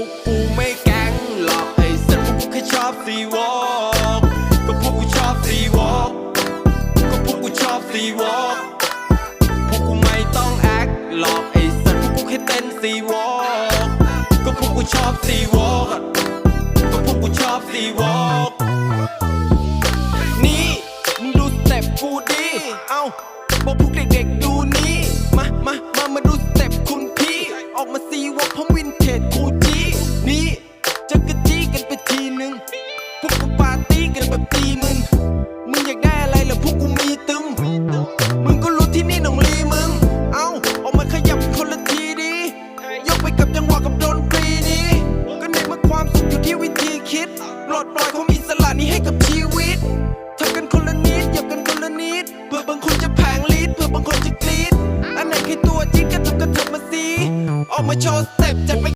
วกกูไม่แก๊งหรอกไอ้สัตว์พวกกูแค่ชอบซีวอลกก็พวกกูชอบซีวอลกก็พวกกูชอบซีวอล์กพวกกูไม่ต้องแอคหรอกไอ้สัตว์พวกกูแค่เต้นซีวอลกก็พวกกูชอบซีวอลกก็พวกกูชอบซีวอล์กนี่มึงดูสเต็ปกูดีเอ้าบอกพวกเด็กๆ พวกกูปาร์ตี้กันแบบตีมึง มึงอยากได้อะไรเหรอพวกกูมีตึม มึงก็รู้ที่นี่หนองลีมึง เอาออกมาขยับคนละทีดียกไปกับจังหวะกับดนตรีนี้ ก็ในเมื่อความสุขอยู่ที่วิธีคิดปลดปล่อยความอิสระนี้ให้กับชีวิตทำกันคนละนิดหยับกันคนละนิด เพื่อบางคนจะแผงลีดเพื่อบางคนจะกรีดอันไหนคือตัวจริงก็ทำกันเถอะมาสิออกมาโชว์สเต็ปจัดไป